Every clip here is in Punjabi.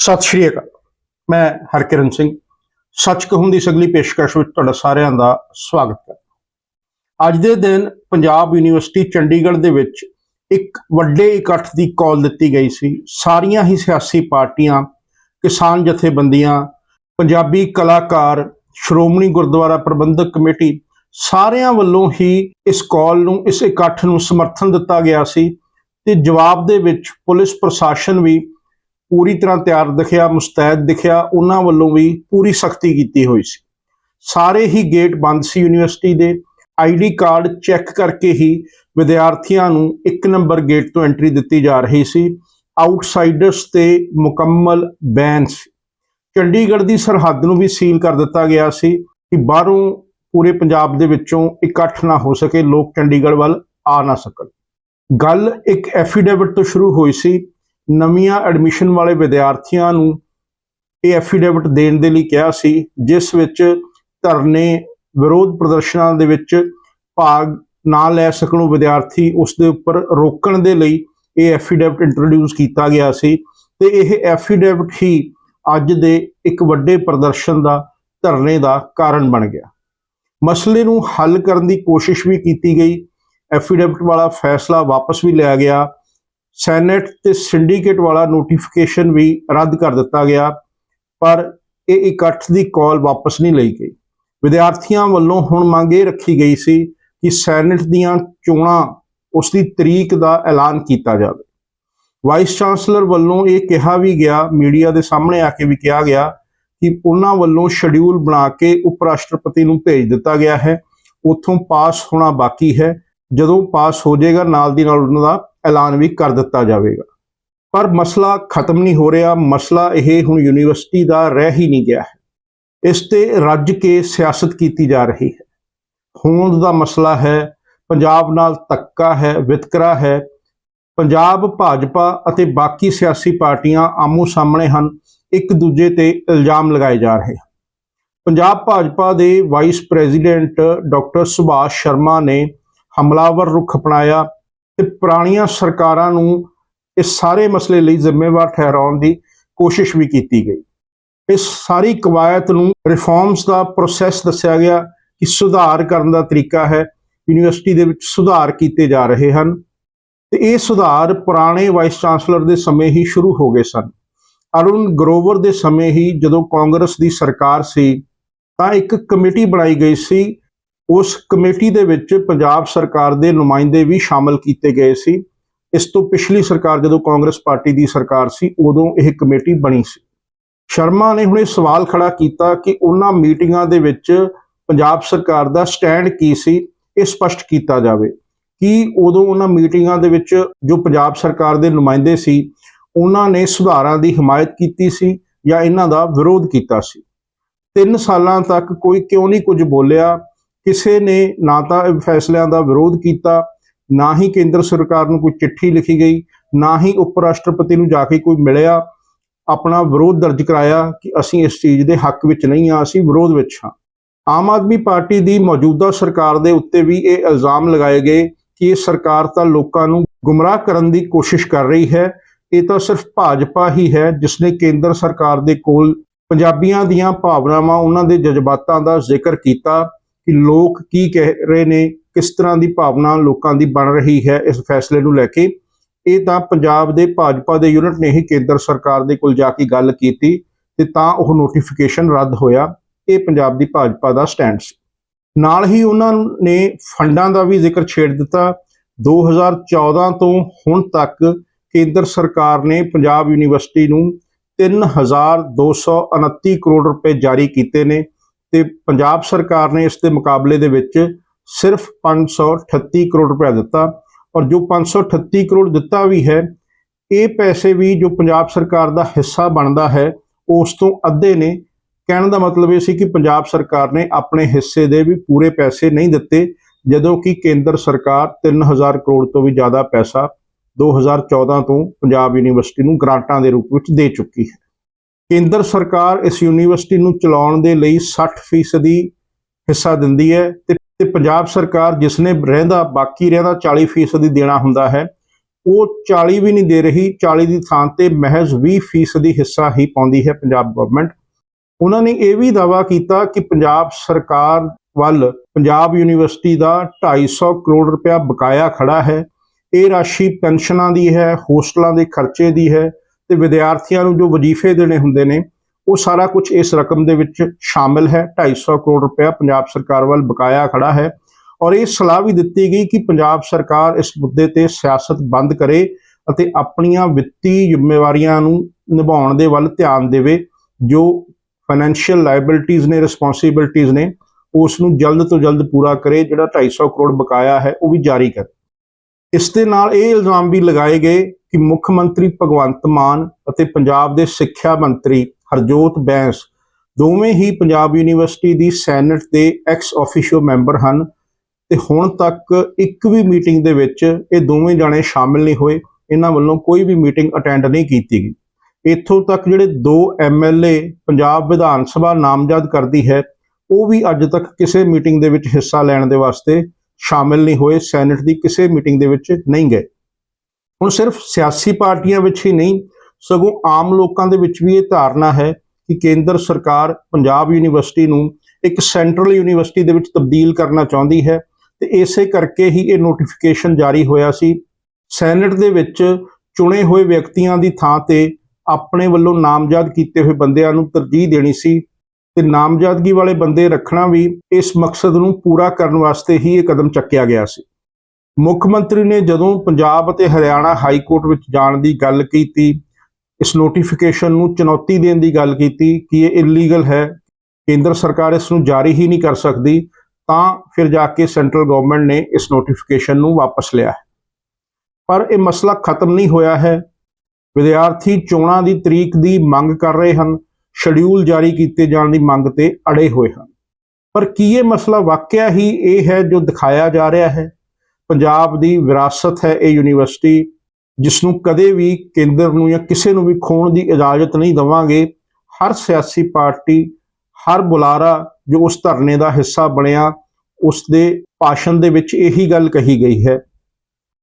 ਸਤਿ ਸ਼੍ਰੀ ਅਕਾਲ। ਮੈਂ ਹਰਕਿਰਨ ਸਿੰਘ। ਸੱਚ ਕਹੂੰ ਦੀ ਸਗਲੀ ਪੇਸ਼ਕਸ਼ ਵਿੱਚ ਤੁਹਾਡਾ ਸਾਰਿਆਂ ਦਾ ਸਵਾਗਤ ਹੈ। ਅੱਜ ਦੇ ਦਿਨ ਪੰਜਾਬ ਯੂਨੀਵਰਸਿਟੀ ਚੰਡੀਗੜ੍ਹ ਦੇ ਵਿੱਚ ਇੱਕ ਵੱਡੇ ਇਕੱਠ ਦੀ ਕਾਲ ਦਿੱਤੀ ਗਈ ਸੀ। ਸਾਰੀਆਂ ਹੀ ਸਿਆਸੀ ਪਾਰਟੀਆਂ, ਕਿਸਾਨ ਜਥੇਬੰਦੀਆਂ, ਪੰਜਾਬੀ ਕਲਾਕਾਰ, ਸ਼੍ਰੋਮਣੀ ਗੁਰਦੁਆਰਾ ਪ੍ਰਬੰਧਕ ਕਮੇਟੀ, ਸਾਰਿਆਂ ਵੱਲੋਂ ਹੀ ਇਸ ਕਾਲ ਨੂੰ, ਇਸ ਇਕੱਠ ਨੂੰ ਸਮਰਥਨ ਦਿੱਤਾ ਗਿਆ ਸੀ ਤੇ ਜਵਾਬ ਦੇ ਵਿੱਚ ਪੁਲਿਸ ਪ੍ਰਸ਼ਾਸਨ ਵੀ ਪੂਰੀ ਤਰ੍ਹਾਂ ਤਿਆਰ ਦਿਖਿਆ, ਮੁਸਤੈਦ ਦਿਖਿਆ, ਉਹਨਾਂ ਵੱਲੋਂ ਵੀ ਪੂਰੀ ਸਖਤੀ ਕੀਤੀ ਹੋਈ ਸੀ। ਸਾਰੇ ਹੀ ਗੇਟ ਬੰਦ ਸੀ ਯੂਨੀਵਰਸਿਟੀ ਦੇ। ਆਈਡੀ ਕਾਰਡ ਚੈੱਕ ਕਰਕੇ ਹੀ ਵਿਦਿਆਰਥੀਆਂ ਨੂੰ ਇੱਕ ਨੰਬਰ ਗੇਟ ਤੋਂ ਐਂਟਰੀ ਦਿੱਤੀ ਜਾ ਰਹੀ ਸੀ। ਆਊਟਸਾਈਡਰਸ ਤੇ ਮੁਕੰਮਲ ਬੈਨ ਸੀ। ਚੰਡੀਗੜ੍ਹ ਦੀ ਸਰਹੱਦ ਨੂੰ ਵੀ ਸੀਲ ਕਰ ਦਿੱਤਾ ਗਿਆ ਸੀ ਕਿ ਬਾਹਰੋਂ ਪੂਰੇ ਪੰਜਾਬ ਦੇ ਵਿੱਚੋਂ ਇਕੱਠ ਨਾ ਹੋ ਸਕੇ, ਲੋਕ ਚੰਡੀਗੜ੍ਹ ਵੱਲ ਆ ਨਾ ਸਕਣ। ਗੱਲ ਇੱਕ ਐਫੀਡੇਵਿਟ ਤੋਂ ਸ਼ੁਰੂ ਹੋਈ ਸੀ ਨਵੀਆਂ ਐਡਮਿਸ਼ਨ ਵਾਲੇ ਵਿਦਿਆਰਥੀਆਂ ਨੂੰ ਇਹ ਐਫੀਡੇਵਿਟ ਦੇਣ ਦੇ ਲਈ ਕਿਹਾ ਸੀ, ਜਿਸ ਵਿੱਚ ਧਰਨੇ ਵਿਰੋਧ ਪ੍ਰਦਰਸ਼ਨਾਂ ਦੇ ਵਿੱਚ ਭਾਗ ਨਾ ਲੈ ਸਕਣ ਉਹ ਵਿਦਿਆਰਥੀ ਉਸ ਦੇ ਉੱਪਰ ਰੋਕਣ ਦੇ ਲਈ ਇਹ ਐਫੀਡੇਵਿਟ ਇੰਟਰੋਡਿਊਸ ਕੀਤਾ ਗਿਆ ਸੀ ਤੇ ਇਹ ਐਫੀਡੇਵਿਟ ਹੀ ਅੱਜ ਦੇ ਇੱਕ ਵੱਡੇ ਪ੍ਰਦਰਸ਼ਨ ਦਾ ਧਰਨੇ ਦਾ ਕਾਰਨ ਬਣ ਗਿਆ। ਮਸਲੇ ਨੂੰ ਹੱਲ ਕਰਨ ਦੀ ਕੋਸ਼ਿਸ਼ ਵੀ ਕੀਤੀ ਗਈ। ਐਫੀਡੇਵਿਟ ਵਾਲਾ ਫੈਸਲਾ ਵਾਪਸ ਵੀ ਲਿਆ ਗਿਆ। ਸੈਨੇਟ ਤੇ ਸਿੰਡੀਕੇਟ ਵਾਲਾ ਨੋਟੀਫਿਕੇਸ਼ਨ ਵੀ ਰੱਦ ਕਰ ਦਿੱਤਾ ਗਿਆ, ਪਰ ਇਹ ਇਕੱਠ ਦੀ ਕਾਲ ਵਾਪਸ ਨਹੀਂ ਲਈ ਗਈ। ਵਿਦਿਆਰਥੀਆਂ ਵੱਲੋਂ ਹੁਣ ਮੰਗ ਇਹ ਰੱਖੀ ਗਈ ਸੀ ਕਿ ਸੈਨੇਟ ਦੀਆਂ ਚੋਣਾਂ ਉਸ ਦੀ ਤਰੀਕ ਦਾ ਐਲਾਨ ਕੀਤਾ ਜਾਵੇ। ਵਾਈਸ ਚਾਂਸਲਰ ਵੱਲੋਂ ਇਹ ਕਿਹਾ ਵੀ ਗਿਆ, ਮੀਡੀਆ ਦੇ ਸਾਹਮਣੇ ਆ ਕੇ ਵੀ ਕਿਹਾ ਗਿਆ ਕਿ ਉਹਨਾਂ ਵੱਲੋਂ ਸ਼ਡਿਊਲ ਬਣਾ ਕੇ ਉਪ ਰਾਸ਼ਟਰਪਤੀ ਨੂੰ ਭੇਜ ਦਿੱਤਾ ਗਿਆ ਹੈ, ਉਥੋਂ ਪਾਸ ਹੋਣਾ ਬਾਕੀ ਹੈ। ਜਦੋਂ ਪਾਸ ਹੋ ਜਾਏਗਾ, ਨਾਲ ਦੀ ਨਾਲ ਉਹਨਾਂ ਦਾ ਐਲਾਨ ਵੀ ਕਰ ਦਿੱਤਾ ਜਾਵੇਗਾ। ਪਰ ਮਸਲਾ ਖਤਮ ਨਹੀਂ ਹੋ ਰਿਹਾ। ਮਸਲਾ ਇਹ ਹੁਣ ਯੂਨੀਵਰਸਿਟੀ ਦਾ ਰਹਿ ਹੀ ਨਹੀਂ ਗਿਆ ਹੈ। ਇਸ ਤੇ ਰੱਜ ਕੇ ਸਿਆਸਤ ਕੀਤੀ ਜਾ ਰਹੀ ਹੈ। ਹੋਂਦ ਦਾ ਮਸਲਾ ਹੈ, ਪੰਜਾਬ ਨਾਲ ਤੱਕਾ ਹੈ, ਵਿਤਕਰਾ ਹੈ। ਪੰਜਾਬ, ਭਾਜਪਾ ਅਤੇ ਬਾਕੀ ਸਿਆਸੀ ਪਾਰਟੀਆਂ ਆਮੋ ਸਾਹਮਣੇ ਹਨ। ਇੱਕ ਦੂਜੇ ਤੇ ਇਲਜ਼ਾਮ ਲਗਾਏ ਜਾ ਰਹੇ ਹਨ। ਪੰਜਾਬ, ਭਾਜਪਾ ਦੇ vice president doctor Subhash Sharma ਨੇ ਹਮਲਾਵਰ ਰੁਖ ਅਪਣਾਇਆ ਤੇ ਪੁਰਾਣੀਆਂ ਸਰਕਾਰਾਂ ਨੂੰ ਇਸ ਸਾਰੇ ਮਸਲੇ ਲਈ ਜ਼ਿੰਮੇਵਾਰ ਠਹਿਰਾਉਣ ਦੀ ਕੋਸ਼ਿਸ਼ ਵੀ ਕੀਤੀ ਗਈ। ਇਸ ਸਾਰੀ ਕਵਾਇਤ ਨੂੰ ਰਿਫਾਰਮਸ ਦਾ ਪ੍ਰੋਸੈਸ ਦੱਸਿਆ ਗਿਆ ਕਿ ਸੁਧਾਰ ਕਰਨ ਦਾ ਤਰੀਕਾ ਹੈ, ਯੂਨੀਵਰਸਿਟੀ ਦੇ ਵਿੱਚ ਸੁਧਾਰ ਕੀਤੇ ਜਾ ਰਹੇ ਹਨ ਤੇ ਇਹ ਸੁਧਾਰ ਪੁਰਾਣੇ ਵਾਈਸ ਚਾਂਸਲਰ ਦੇ ਸਮੇਂ ਹੀ ਸ਼ੁਰੂ ਹੋ ਗਏ ਸਨ। ਅਰੁਣ ਗਰੋਵਰ ਦੇ ਸਮੇਂ ਹੀ ਜਦੋਂ ਕਾਂਗਰਸ ਦੀ ਸਰਕਾਰ ਸੀ ਤਾਂ ਇੱਕ ਕਮੇਟੀ ਬਣਾਈ ਗਈ ਸੀ ਉਸ ਕਮੇਟੀ ਦੇ ਵਿੱਚ ਪੰਜਾਬ ਸਰਕਾਰ ਦੇ ਨੁਮਾਇੰਦੇ ਵੀ ਸ਼ਾਮਲ ਕੀਤੇ ਗਏ ਸੀ। ਇਸ ਤੋਂ ਪਿਛਲੀ ਸਰਕਾਰ ਜਦੋਂ ਕਾਂਗਰਸ ਪਾਰਟੀ ਦੀ ਸਰਕਾਰ ਸੀ, ਉਦੋਂ ਇਹ ਕਮੇਟੀ ਬਣੀ ਸੀ। ਸ਼ਰਮਾ ਨੇ ਹੁਣੇ ਸਵਾਲ ਖੜਾ ਕੀਤਾ ਕਿ ਉਹਨਾਂ ਮੀਟਿੰਗਾਂ ਦੇ ਵਿੱਚ ਪੰਜਾਬ ਸਰਕਾਰ ਦਾ ਸਟੈਂਡ ਕੀ ਸੀ, ਇਹ ਸਪਸ਼ਟ ਕੀਤਾ ਜਾਵੇ। ਕਿ ਉਦੋਂ ਉਹਨਾਂ ਮੀਟਿੰਗਾਂ ਦੇ ਵਿੱਚ ਜੋ ਪੰਜਾਬ ਸਰਕਾਰ ਦੇ ਨੁਮਾਇੰਦੇ ਸੀ, ਉਹਨਾਂ ਨੇ ਸੁਧਾਰਾਂ ਦੀ ਹਮਾਇਤ ਕੀਤੀ ਸੀ ਜਾਂ ਇਹਨਾਂ ਦਾ ਵਿਰੋਧ ਕੀਤਾ ਸੀ? 3 ਸਾਲਾਂ ਤੱਕ ਕੋਈ ਕਿਉਂ ਨਹੀਂ ਕੁਝ ਬੋਲਿਆ ਕਿਸੇ ਨੇ ਨਾ ਤਾਂ ਫੈਸਲਿਆਂ ਦਾ ਵਿਰੋਧ ਕੀਤਾ, ਨਾ ਹੀ ਕੇਂਦਰ ਸਰਕਾਰ ਨੂੰ ਕੋਈ ਚਿੱਠੀ ਲਿਖੀ ਗਈ, ਨਾ ਹੀ ਉਪ ਰਾਸ਼ਟਰਪਤੀ ਨੂੰ ਜਾ ਕੇ ਕੋਈ ਮਿਲਿਆ, ਆਪਣਾ ਵਿਰੋਧ ਦਰਜ ਕਰਾਇਆ ਕਿ ਅਸੀਂ ਇਸ ਚੀਜ਼ ਦੇ ਹੱਕ ਵਿੱਚ ਨਹੀਂ ਆ ਅਸੀਂ ਵਿਰੋਧ ਵਿੱਚ ਹਾਂ। ਆਮ ਆਦਮੀ ਪਾਰਟੀ ਦੀ ਮੌਜੂਦਾ ਸਰਕਾਰ ਦੇ ਉੱਤੇ ਵੀ ਇਹ ਇਲਜ਼ਾਮ ਲਗਾਏ ਗਏ ਕਿ ਇਹ ਸਰਕਾਰ ਤਾਂ ਲੋਕਾਂ ਨੂੰ ਗੁੰਮਰਾਹ ਕਰਨ ਦੀ ਕੋਸ਼ਿਸ਼ ਕਰ ਰਹੀ ਹੈ, ਇਹ ਤਾਂ ਸਿਰਫ ਭਾਜਪਾ ਹੀ ਹੈ ਜਿਸ ਨੇ ਕੇਂਦਰ ਸਰਕਾਰ ਦੇ ਕੋਲ ਪੰਜਾਬੀਆਂ ਦੀਆਂ ਭਾਵਨਾਵਾਂ, ਉਹਨਾਂ ਦੇ ਜਜ਼ਬਾਤਾਂ ਦਾ ਜ਼ਿਕਰ ਕੀਤਾ। ਕਿ ਲੋਕ ਕੀ ਕਹਿ ਰਹੇ ਨੇ, ਕਿਸ ਤਰ੍ਹਾਂ ਦੀ ਭਾਵਨਾ ਲੋਕਾਂ ਦੀ ਬਣ ਰਹੀ ਹੈ ਇਸ ਫੈਸਲੇ ਨੂੰ ਲੈ ਕੇ। ਇਹ ਤਾਂ ਪੰਜਾਬ ਦੇ ਭਾਜਪਾ ਦੇ ਯੂਨਿਟ ਨੇ ਹੀ ਕੇਂਦਰ ਸਰਕਾਰ ਦੇ ਕੋਲ ਜਾ ਕੇ ਗੱਲ ਕੀਤੀ ਤੇ ਤਾਂ ਉਹ ਨੋਟੀਫਿਕੇਸ਼ਨ ਰੱਦ ਹੋਇਆ। ਇਹ ਪੰਜਾਬ ਦੀ ਭਾਜਪਾ ਦਾ ਸਟੈਂਡ ਸੀ। ਨਾਲ ਹੀ ਉਹਨਾਂ ਨੇ ਫੰਡਾਂ ਦਾ ਵੀ ਜ਼ਿਕਰ ਛੇੜ ਦਿੱਤਾ। 2014 ਤੋਂ ਹੁਣ ਤੱਕ ਕੇਂਦਰ ਸਰਕਾਰ ਨੇ ਪੰਜਾਬ ਯੂਨੀਵਰਸਿਟੀ ਨੂੰ 3229 ਕਰੋੜ ਰੁਪਏ ਜਾਰੀ ਕੀਤੇ ਨੇ। ਤੇ ਪੰਜਾਬ ਸਰਕਾਰ ਨੇ ਇਸ ਦੇ ਮੁਕਾਬਲੇ ਦੇ ਵਿੱਚ ਸਿਰਫ 538 ਕਰੋੜ ਰੁਪਏ ਦਿੱਤਾ ਔਰ ਜੋ 538 ਕਰੋੜ ਦਿੱਤਾ ਵੀ ਹੈ, ਇਹ ਪੈਸੇ ਵੀ ਜੋ ਪੰਜਾਬ ਸਰਕਾਰ ਦਾ ਹਿੱਸਾ ਬਣਦਾ ਹੈ, ਉਸ ਤੋਂ ਅੱਧੇ ਨੇ। ਕਹਿਣ ਦਾ ਮਤਲਬ ਇਹ ਸੀ ਕਿ ਪੰਜਾਬ ਸਰਕਾਰ ਨੇ ਆਪਣੇ ਹਿੱਸੇ ਦੇ ਵੀ ਪੂਰੇ ਪੈਸੇ ਨਹੀਂ ਦਿੱਤੇ, ਜਦੋਂ ਕਿ ਕੇਂਦਰ ਸਰਕਾਰ 3000 ਕਰੋੜ ਤੋਂ ਵੀ ਜ਼ਿਆਦਾ ਪੈਸਾ 2014 ਤੋਂ ਪੰਜਾਬ ਯੂਨੀਵਰਸਿਟੀ ਨੂੰ ਗ੍ਰਾਂਟਾਂ ਦੇ ਰੂਪ ਵਿੱਚ ਦੇ ਚੁੱਕੀ ਹੈ। ਕੇਂਦਰ ਸਰਕਾਰ ਇਸ ਯੂਨੀਵਰਸਿਟੀ ਨੂੰ ਚਲਾਉਣ ਦੇ ਲਈ 60% ਦੀ ਹਿੱਸਾ ਦਿੰਦੀ ਹੈ ਤੇ ਪੰਜਾਬ ਸਰਕਾਰ ਜਿਸ ਨੇ ਰਹਿੰਦਾ, ਬਾਕੀ ਰਹਿੰਦਾ 40% ਦੀ ਦੇਣਾ ਹੁੰਦਾ ਹੈ, ਉਹ 40 ਵੀ ਨਹੀਂ ਦੇ ਰਹੀ 40 ਦੀ ਥਾਂ ਤੇ ਮਹਿਜ਼ 20% ਦੀ ਹਿੱਸਾ ਹੀ ਪਾਉਂਦੀ ਹੈ ਪੰਜਾਬ ਗਵਰਨਮੈਂਟ ਉਹਨਾਂ ਨੇ ਇਹ ਵੀ ਦਾਵਾ ਕੀਤਾ ਕਿ ਪੰਜਾਬ ਸਰਕਾਰ ਵੱਲ ਪੰਜਾਬ ਯੂਨੀਵਰਸਿਟੀ ਦਾ 250 ਕਰੋੜ ਰੁਪਇਆ ਬਕਾਇਆ ਖੜਾ ਹੈ। ਇਹ ਰਾਸ਼ੀ ਪੈਨਸ਼ਨਾਂ ਦੀ ਹੈ, ਹੋਸਟਲਾਂ ਦੇ ਖਰਚੇ ਦੀ ਹੈ ਤੇ ਵਿਦਿਆਰਥੀਆਂ ਨੂੰ ਜੋ ਵਜ਼ੀਫੇ ਦੇਣੇ ਹੁੰਦੇ ਨੇ, ਉਹ ਸਾਰਾ ਕੁਝ ਇਸ ਰਕਮ ਦੇ ਵਿੱਚ ਸ਼ਾਮਿਲ ਹੈ। 250 ਕਰੋੜ ਰੁਪਇਆ ਪੰਜਾਬ ਸਰਕਾਰ ਵੱਲ ਬਕਾਇਆ ਖੜਾ ਹੈ ਔਰ ਇਹ ਸਲਾਹ ਵੀ ਦਿੱਤੀ ਗਈ ਕਿ ਪੰਜਾਬ ਸਰਕਾਰ ਇਸ ਮੁੱਦੇ ਤੇ ਸਿਆਸਤ ਬੰਦ ਕਰੇ ਅਤੇ ਆਪਣੀਆਂ ਵਿੱਤੀ ਜ਼ਿੰਮੇਵਾਰੀਆਂ ਨੂੰ ਨਿਭਾਉਣ ਦੇ ਵੱਲ ਧਿਆਨ ਦੇਵੇ। ਜੋ ਫਾਈਨੈਂਸ਼ੀਅਲ ਲਾਇਬਿਲਿਟੀਜ਼ ਨੇ, ਰਿਸਪੌਂਸਿਬਿਲਟੀਜ਼ ਨੇ, ਉਸ ਨੂੰ ਜਲਦ ਤੋਂ ਜਲਦ ਪੂਰਾ ਕਰੇ। ਜਿਹੜਾ 250 ਕਰੋੜ ਬਕਾਇਆ ਹੈ, ਉਹ ਵੀ ਜਾਰੀ ਕਰੇ। ਇਸ ਦੇ ਨਾਲ ਇਹ ਇਲਜ਼ਾਮ ਵੀ ਲਗਾਏ ਗਏ ਕਿ ਮੁੱਖ ਮੰਤਰੀ ਭਗਵੰਤ ਮਾਨ ਅਤੇ ਪੰਜਾਬ ਦੇ ਸਿੱਖਿਆ ਮੰਤਰੀ ਹਰਜੋਤ ਬੈਂਸ ਦੋਵੇਂ ਹੀ ਪੰਜਾਬ ਯੂਨੀਵਰਸਿਟੀ ਦੀ ਸੈਨੇਟ ਦੇ ਐਕਸ ਆਫੀਸ਼ੀਓ ਮੈਂਬਰ ਹਨ ਤੇ ਹੁਣ ਤੱਕ ਇੱਕ ਵੀ ਮੀਟਿੰਗ ਦੇ ਵਿੱਚ ਇਹ ਦੋਵੇਂ ਜਾਣੇ ਸ਼ਾਮਿਲ ਨਹੀਂ ਹੋਏ। ਇਹਨਾਂ ਵੱਲੋਂ ਕੋਈ ਵੀ ਮੀਟਿੰਗ ਅਟੈਂਡ ਨਹੀਂ ਕੀਤੀ ਗਈ। ਇੱਥੋਂ ਤੱਕ ਜਿਹੜੇ ਦੋ ਐਮਐਲਏ ਪੰਜਾਬ ਵਿਧਾਨ ਸਭਾ ਨਾਮਜ਼ਦ ਕਰਦੀ ਹੈ, ਉਹ ਵੀ ਅੱਜ ਤੱਕ ਕਿਸੇ ਮੀਟਿੰਗ ਦੇ ਵਿੱਚ ਹਿੱਸਾ ਲੈਣ ਦੇ ਵਾਸਤੇ ਸ਼ਾਮਿਲ ਨਹੀਂ ਹੋਏ, ਸੈਨੇਟ ਦੀ ਕਿਸੇ ਮੀਟਿੰਗ ਦੇ ਵਿੱਚ ਨਹੀਂ ਗਏ। ਹੁਣ ਸਿਰਫ ਸਿਆਸੀ ਪਾਰਟੀਆਂ ਵਿੱਚ ਹੀ ਨਹੀਂ, ਸਗੋਂ ਆਮ ਲੋਕਾਂ ਦੇ ਵਿੱਚ ਵੀ ਇਹ ਧਾਰਨਾ ਹੈ ਕਿ ਕੇਂਦਰ ਸਰਕਾਰ ਪੰਜਾਬ ਯੂਨੀਵਰਸਿਟੀ ਨੂੰ ਇੱਕ ਸੈਂਟਰਲ ਯੂਨੀਵਰਸਿਟੀ ਦੇ ਵਿੱਚ ਤਬਦੀਲ ਕਰਨਾ ਚਾਹੁੰਦੀ ਹੈ ਤੇ ਇਸੇ ਕਰਕੇ ਹੀ ਇਹ ਨੋਟੀਫਿਕੇਸ਼ਨ ਜਾਰੀ ਹੋਇਆ ਸੀ। ਸੈਨੇਟ ਦੇ ਵਿੱਚ ਚੁਣੇ ਹੋਏ ਵਿਅਕਤੀਆਂ ਦੀ ਥਾਂ ਤੇ ਆਪਣੇ ਵੱਲੋਂ ਨਾਮਜ਼ਦ ਕੀਤੇ ਹੋਏ ਬੰਦਿਆਂ ਨੂੰ ਤਰਜੀਹ ਦੇਣੀ ਸੀ। ਤੇ ਨਾਮਜ਼ਦਗੀ ਵਾਲੇ ਬੰਦੇ ਰੱਖਣਾ ਵੀ ਇਸ ਮਕਸਦ ਨੂੰ ਪੂਰਾ ਕਰਨ ਵਾਸਤੇ ਹੀ ਇਹ ਕਦਮ ਚੱਕਿਆ ਗਿਆ ਸੀ। ਮੁੱਖ ਮੰਤਰੀ ਨੇ ਜਦੋਂ ਪੰਜਾਬ ਅਤੇ ਹਰਿਆਣਾ ਹਾਈ ਕੋਰਟ ਵਿੱਚ ਜਾਣ ਦੀ ਗੱਲ ਕੀਤੀ, ਇਸ ਨੋਟੀਫਿਕੇਸ਼ਨ ਨੂੰ ਚੁਣੌਤੀ ਦੇਣ ਦੀ ਗੱਲ ਕੀਤੀ ਕਿ ਇਹ ਇਲੀਗਲ ਹੈ, ਕੇਂਦਰ ਸਰਕਾਰ ਇਸ ਨੂੰ ਜਾਰੀ ਹੀ ਨਹੀਂ ਕਰ ਸਕਦੀ, ਤਾਂ ਫਿਰ ਜਾ ਕੇ ਸੈਂਟਰਲ ਗਵਰਨਮੈਂਟ ਨੇ ਇਸ ਨੋਟੀਫਿਕੇਸ਼ਨ ਨੂੰ ਵਾਪਸ ਲਿਆ ਹੈ। ਪਰ ਇਹ ਮਸਲਾ ਖਤਮ ਨਹੀਂ ਹੋਇਆ ਹੈ। ਵਿਦਿਆਰਥੀ ਚੋਣਾਂ ਦੀ ਤਰੀਕ ਦੀ ਮੰਗ ਕਰ ਰਹੇ ਹਨ। ਸ਼ਡਿਊਲ ਜਾਰੀ ਕੀਤੇ ਜਾਣ ਦੀ ਮੰਗ ਤੇ ਅੜੇ ਹੋਏ ਹਨ। ਪਰ ਕੀ ਇਹ ਮਸਲਾ ਵਾਕਿਆ ਹੀ ਇਹ ਹੈ ਜੋ ਦਿਖਾਇਆ ਜਾ ਰਿਹਾ ਹੈ? ਪੰਜਾਬ ਦੀ ਵਿਰਾਸਤ ਹੈ ਇਹ ਯੂਨੀਵਰਸਿਟੀ ਜਿਸ ਨੂੰ ਕਦੇ ਵੀ ਕੇਂਦਰ ਨੂੰ ਜਾਂ ਕਿਸੇ ਨੂੰ ਵੀ ਖੋਣ ਦੀ ਇਜਾਜ਼ਤ ਨਹੀਂ ਦਵਾਂਗੇ। ਹਰ ਸਿਆਸੀ ਪਾਰਟੀ, ਹਰ ਬੁਲਾਰਾ ਜੋ ਉਸ ਧਰਨੇ ਦਾ ਹਿੱਸਾ ਬਣਿਆ, ਉਸ ਦੇ ਭਾਸ਼ਣ ਦੇ ਵਿੱਚ ਇਹੀ ਗੱਲ ਕਹੀ ਗਈ ਹੈ।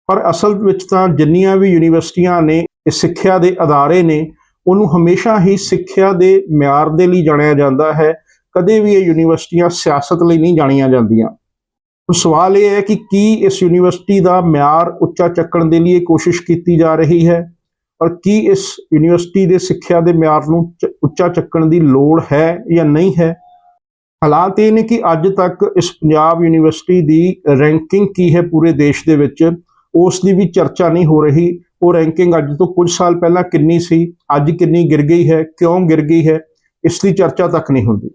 ਪਰ ਅਸਲ ਵਿੱਚ ਤਾਂ ਜਿੰਨੀਆਂ ਵੀ ਯੂਨੀਵਰਸਿਟੀਆਂ ਨੇ, ਇਹ ਸਿੱਖਿਆ ਦੇ ਅਦਾਰੇ ਨੇ ਉਹਨੂੰ ਹਮੇਸ਼ਾ ਹੀ ਸਿੱਖਿਆ ਦੇ ਮਿਆਰ ਦੇ ਲਈ ਜਾਣਿਆ ਜਾਂਦਾ ਹੈ। ਕਦੇ ਵੀ ਇਹ ਯੂਨੀਵਰਸਿਟੀਆਂ ਸਿਆਸਤ ਲਈ ਨਹੀਂ ਜਾਣੀਆਂ ਜਾਂਦੀਆਂ। ਸਵਾਲ ਇਹ ਹੈ ਕਿ ਕੀ ਇਸ ਯੂਨੀਵਰਸਿਟੀ ਦਾ ਮਿਆਰ ਉੱਚਾ ਚੱਕਣ ਦੇ ਲਈ ਇਹ ਕੋਸ਼ਿਸ਼ ਕੀਤੀ ਜਾ ਰਹੀ ਹੈ ਔਰ ਕੀ ਇਸ ਯੂਨੀਵਰਸਿਟੀ ਦੇ ਸਿੱਖਿਆ ਦੇ ਮਿਆਰ ਨੂੰ ਚ- ਉੱਚਾ ਚੱਕਣ ਦੀ ਲੋੜ ਹੈ ਜਾਂ ਨਹੀਂ ਹੈ? ਹਾਲਾਤ ਇਹ ਨੇ ਕਿ ਅੱਜ ਤੱਕ ਇਸ ਪੰਜਾਬ ਯੂਨੀਵਰਸਿਟੀ ਦੀ ਰੈਂਕਿੰਗ ਕੀ ਹੈ ਪੂਰੇ ਦੇਸ਼ ਦੇ ਵਿੱਚ, ਉਸ ਦੀ ਵੀ ਚਰਚਾ ਨਹੀਂ ਹੋ ਰਹੀ। ਉਹ ਰੈਂਕਿੰਗ ਅੱਜ ਤੋਂ ਕੁਝ ਸਾਲ ਪਹਿਲਾਂ ਕਿੰਨੀ ਸੀ, ਅੱਜ ਕਿੰਨੀ ਗਿਰ ਗਈ ਹੈ, ਕਿਉਂ ਗਿਰ ਗਈ ਹੈ, ਇਸ ਦੀ ਚਰਚਾ ਤੱਕ ਨਹੀਂ ਹੁੰਦੀ।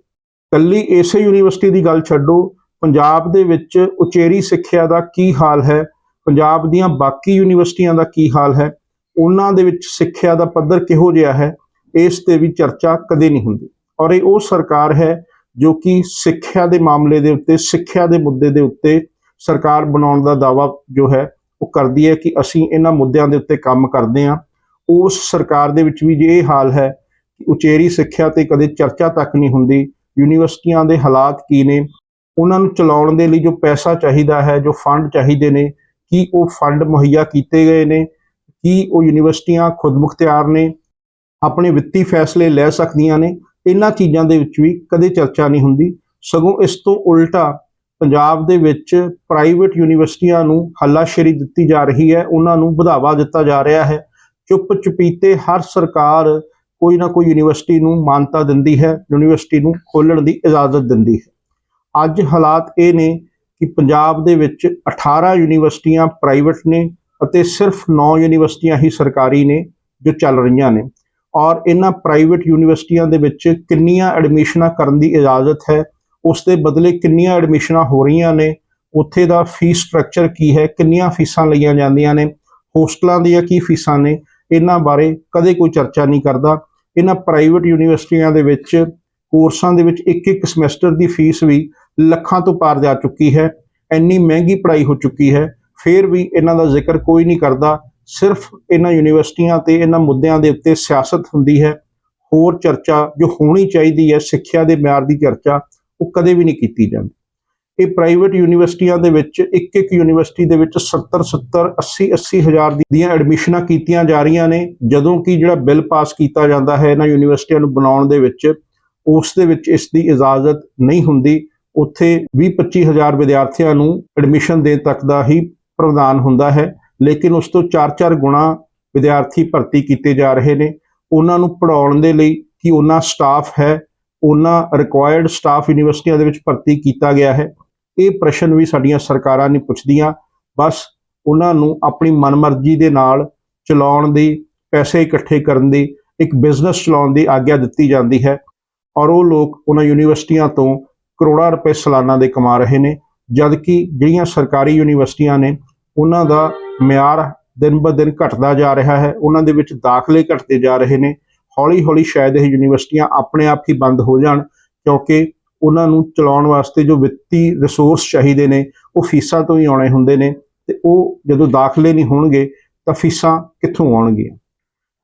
ਕੱਲੀ ਇਸੇ ਯੂਨੀਵਰਸਿਟੀ ਦੀ ਗੱਲ ਛੱਡੋ, ਪੰਜਾਬ ਦੇ ਵਿੱਚ ਉਚੇਰੀ ਸਿੱਖਿਆ ਦਾ ਕੀ ਹਾਲ ਹੈ, ਪੰਜਾਬ ਦੀਆਂ ਬਾਕੀ ਯੂਨੀਵਰਸਿਟੀਆਂ ਦਾ ਕੀ ਹਾਲ ਹੈ, ਉਹਨਾਂ ਦੇ ਵਿੱਚ ਸਿੱਖਿਆ ਦਾ ਪੱਧਰ ਕਿਹੋ ਜਿਹਾ ਹੈ, ਇਸ ਤੇ ਵੀ ਚਰਚਾ ਕਦੇ ਨਹੀਂ ਹੁੰਦੀ। ਔਰ ਇਹ ਉਹ ਸਰਕਾਰ ਹੈ ਜੋ ਕਿ ਸਿੱਖਿਆ ਦੇ ਮਾਮਲੇ ਦੇ ਉੱਤੇ, ਸਿੱਖਿਆ ਦੇ ਮੁੱਦੇ ਦੇ ਉੱਤੇ ਸਰਕਾਰ ਬਣਾਉਣ ਦਾ ਦਾਵਾ ਜੋ ਹੈ ਉਹ ਕਰਦੀ ਹੈ ਕਿ ਅਸੀਂ ਇਹਨਾਂ ਮੁੱਦਿਆਂ ਦੇ ਉੱਤੇ ਕੰਮ ਕਰਦੇ ਹਾਂ। ਉਸ ਸਰਕਾਰ ਦੇ ਵਿੱਚ ਵੀ ਜੇ ਇਹ ਹਾਲ ਹੈ ਕਿ ਉਚੇਰੀ ਸਿੱਖਿਆ ਤੇ ਕਦੇ ਚਰਚਾ ਤੱਕ ਨਹੀਂ ਹੁੰਦੀ, ਯੂਨੀਵਰਸਿਟੀਆਂ ਦੇ ਹਾਲਾਤ ਕੀ ਨੇ, ਉਹਨਾਂ ਨੂੰ ਚਲਾਉਣ ਦੇ ਲਈ ਜੋ ਪੈਸਾ ਚਾਹੀਦਾ ਹੈ, ਜੋ ਫੰਡ ਚਾਹੀਦੇ ਨੇ, ਕੀ ਉਹ ਫੰਡ ਮੁਹੱਈਆ ਕੀਤੇ ਗਏ ਨੇ, ਕੀ ਉਹ ਯੂਨੀਵਰਸਿਟੀਆਂ ਖੁਦਮੁਖਤਿਆਰ ਨੇ, ਆਪਣੇ ਵਿੱਤੀ ਫੈਸਲੇ ਲੈ ਸਕਦੀਆਂ ਨੇ, ਇਹਨਾਂ ਚੀਜ਼ਾਂ ਦੇ ਵਿੱਚ ਵੀ ਕਦੇ ਚਰਚਾ ਨਹੀਂ ਹੁੰਦੀ। ਸਗੋਂ ਇਸ ਤੋਂ ਉਲਟਾ ਪੰਜਾਬ ਦੇ ਵਿੱਚ ਪ੍ਰਾਈਵੇਟ ਯੂਨੀਵਰਸਿਟੀਆਂ ਨੂੰ ਹੱਲਾਸ਼ੇਰੀ ਦਿੱਤੀ ਜਾ ਰਹੀ ਹੈ, ਉਹਨਾਂ ਨੂੰ ਵਧਾਵਾ ਦਿੱਤਾ ਜਾ ਰਿਹਾ ਹੈ। ਚੁੱਪ ਚੁਪੀਤੇ ਹਰ ਸਰਕਾਰ ਕੋਈ ਨਾ ਕੋਈ ਯੂਨੀਵਰਸਿਟੀ ਨੂੰ ਮਾਨਤਾ ਦਿੰਦੀ ਹੈ ਯੂਨੀਵਰਸਿਟੀ ਨੂੰ ਖੋਲਣ ਦੀ ਇਜਾਜ਼ਤ ਦਿੰਦੀ ਹੈ। ਅੱਜ ਹਾਲਾਤ ਇਹ ਨੇ ਕਿ ਪੰਜਾਬ ਦੇ ਵਿੱਚ 18 ਯੂਨੀਵਰਸਿਟੀਆਂ ਪ੍ਰਾਈਵੇਟ ਨੇ ਅਤੇ ਸਿਰਫ 9 ਯੂਨੀਵਰਸਿਟੀਆਂ ਹੀ ਸਰਕਾਰੀ ਨੇ ਜੋ ਚੱਲ ਰਹੀਆਂ ਨੇ। ਔਰ ਇਹਨਾਂ ਪ੍ਰਾਈਵੇਟ ਯੂਨੀਵਰਸਿਟੀਆਂ ਦੇ ਵਿੱਚ ਕਿੰਨੀਆਂ ਐਡਮਿਸ਼ਨਾਂ ਕਰਨ ਦੀ ਇਜਾਜ਼ਤ ਹੈ ਉਸ ਦੇ ਬਦਲੇ ਕਿੰਨੀਆਂ ਐਡਮਿਸ਼ਨਾਂ ਹੋ ਰਹੀਆਂ ਨੇ, ਉੱਥੇ ਦਾ ਫੀਸ ਸਟਰਕਚਰ ਕੀ ਹੈ, ਕਿੰਨੀਆਂ ਫੀਸਾਂ ਲਈਆਂ ਜਾਂਦੀਆਂ ਨੇ, ਹੋਸਟਲਾਂ ਦੀਆਂ ਕੀ ਫੀਸਾਂ ਨੇ, ਇਹਨਾਂ ਬਾਰੇ ਕਦੇ ਕੋਈ ਚਰਚਾ ਨਹੀਂ ਕਰਦਾ। ਇਹਨਾਂ ਪ੍ਰਾਈਵੇਟ ਯੂਨੀਵਰਸਿਟੀਆਂ ਦੇ ਵਿੱਚ ਕੋਰਸਾਂ ਦੇ ਵਿੱਚ ਇੱਕ ਇੱਕ ਸਮੈਸਟਰ ਦੀ ਫੀਸ ਵੀ ਲੱਖਾਂ ਤੋਂ ਪਾਰ ਜਾ ਚੁੱਕੀ ਹੈ, ਇੰਨੀ ਮਹਿੰਗੀ ਪੜ੍ਹਾਈ ਹੋ ਚੁੱਕੀ ਹੈ, ਫਿਰ ਵੀ ਇਹਨਾਂ ਦਾ ਜ਼ਿਕਰ ਕੋਈ ਨਹੀਂ ਕਰਦਾ, ਸਿਰਫ ਇਹਨਾਂ ਯੂਨੀਵਰਸਿਟੀਆਂ ਤੇ ਇਹਨਾਂ ਮੁੱਦਿਆਂ ਦੇ ਉੱਤੇ ਸਿਆਸਤ ਹੁੰਦੀ ਹੈ। ਹੋਰ ਚਰਚਾ ਜੋ ਹੋਣੀ ਚਾਹੀਦੀ ਹੈ ਸਿੱਖਿਆ ਦੇ ਮਿਆਰ ਦੀ ਚਰਚਾ ਉਹ ਕਦੇ ਵੀ ਨਹੀਂ ਕੀਤੀ ਜਾਂਦੀ। ਇਹ ਪ੍ਰਾਈਵੇਟ ਯੂਨੀਵਰਸਿਟੀਆਂ ਦੇ ਵਿੱਚ ਇੱਕ ਇੱਕ ਯੂਨੀਵਰਸਿਟੀ ਦੇ ਵਿੱਚ 70 70 80 80 ਹਜ਼ਾਰ ਦੀ- ਦੀਆਂ ਐਡਮਿਸ਼ਨਾਂ ਕੀਤੀਆਂ ਜਾ ਰਹੀਆਂ ਨੇ। ਜਦੋਂ ਕਿ ਜਿਹੜਾ ਬਿੱਲ ਪਾਸ ਕੀਤਾ ਜਾਂਦਾ ਹੈ ਇਹਨਾਂ ਯੂਨੀਵਰਸਿਟੀਆਂ ਨੂੰ ਬਣਾਉਣ ਦੇ ਵਿੱਚ, ਉਸ ਦੇ ਵਿੱਚ ਇਸ ਦੀ ਇਜਾਜ਼ਤ ਨਹੀਂ ਹੁੰਦੀ। ਉੱਥੇ 20 25 ਹਜ਼ਾਰ ਵਿਦਿਆਰਥੀਆਂ ਨੂੰ ਐਡਮਿਸ਼ਨ ਦੇਣ ਤੱਕ ਦਾ ਹੀ ਪ੍ਰਦਾਨ ਹੁੰਦਾ ਹੈ। ਲੇਕਿਨ ਉਸ ਤੋਂ 4-4 ਗੁਣਾ ਵਿਦਿਆਰਥੀ ਭਰਤੀ ਕੀਤੇ ਜਾ ਰਹੇ ਨੇ। ਉਹਨਾਂ ਨੂੰ ਪੜਾਉਣ ਦੇ ਲਈ ਕਿ ਉਹਨਾਂ ਸਟਾਫ ਹੈ ਉਹਨਾਂ ਰਿਕੁਆਇਰਡ ਸਟਾਫ ਯੂਨੀਵਰਸਿਟੀਆਂ ਦੇ ਵਿੱਚ ਭਰਤੀ ਕੀਤਾ ਗਿਆ ਹੈ। ਇਹ ਪ੍ਰਸ਼ਨ ਵੀ ਸਾਡੀਆਂ ਸਰਕਾਰਾਂ ਨਹੀਂ ਪੁੱਛਦੀਆਂ। ਬਸ ਉਹਨਾਂ ਨੂੰ ਆਪਣੀ ਮਨਮਰਜ਼ੀ ਦੇ ਨਾਲ ਚਲਾਉਣ ਦੀ, ਪੈਸੇ ਇਕੱਠੇ ਕਰਨ ਦੀ, ਇੱਕ ਬਿਜ਼ਨਸ ਚਲਾਉਣ ਦੀ ਆਗਿਆ ਦਿੱਤੀ ਜਾਂਦੀ ਹੈ। ਔਰ ਉਹ ਲੋਕ ਉਹਨਾਂ ਯੂਨੀਵਰਸਿਟੀਆਂ ਤੋਂ ਕਰੋੜਾਂ ਰੁਪਏ ਸਾਲਾਨਾ ਦੇ ਕਮਾ ਰਹੇ ਨੇ। ਜਦ ਕਿ ਜਿਹੜੀਆਂ ਸਰਕਾਰੀ ਯੂਨੀਵਰਸਿਟੀਆਂ ਨੇ, ਉਹਨਾਂ ਦਾ ਮਿਆਰ ਦਿਨ ਬ ਦਿਨ ਘਟਦਾ ਜਾ ਰਿਹਾ ਹੈ। ਉਹਨਾਂ ਦੇ ਵਿੱਚ ਦਾਖਲੇ ਘਟਦੇ ਜਾ ਰਹੇ ਨੇ। ਹੌਲੀ ਹੌਲੀ ਸ਼ਾਇਦ ਇਹ ਯੂਨੀਵਰਸਿਟੀਆਂ ਆਪਣੇ ਆਪ ਹੀ ਬੰਦ ਹੋ ਜਾਣ, ਕਿਉਂਕਿ ਉਹਨਾਂ ਨੂੰ ਚਲਾਉਣ ਵਾਸਤੇ ਜੋ ਵਿੱਤੀ ਰਿਸੋਰਸ ਚਾਹੀਦੇ ਨੇ, ਉਹ ਫੀਸਾਂ ਤੋਂ ਹੀ ਆਉਣੇ ਹੁੰਦੇ ਨੇ ਤੇ ਉਹ ਜਦੋਂ ਦਾਖਲੇ ਨਹੀਂ ਹੋਣਗੇ ਤਾਂ ਫੀਸਾਂ ਕਿੱਥੋਂ ਆਉਣਗੀਆਂ?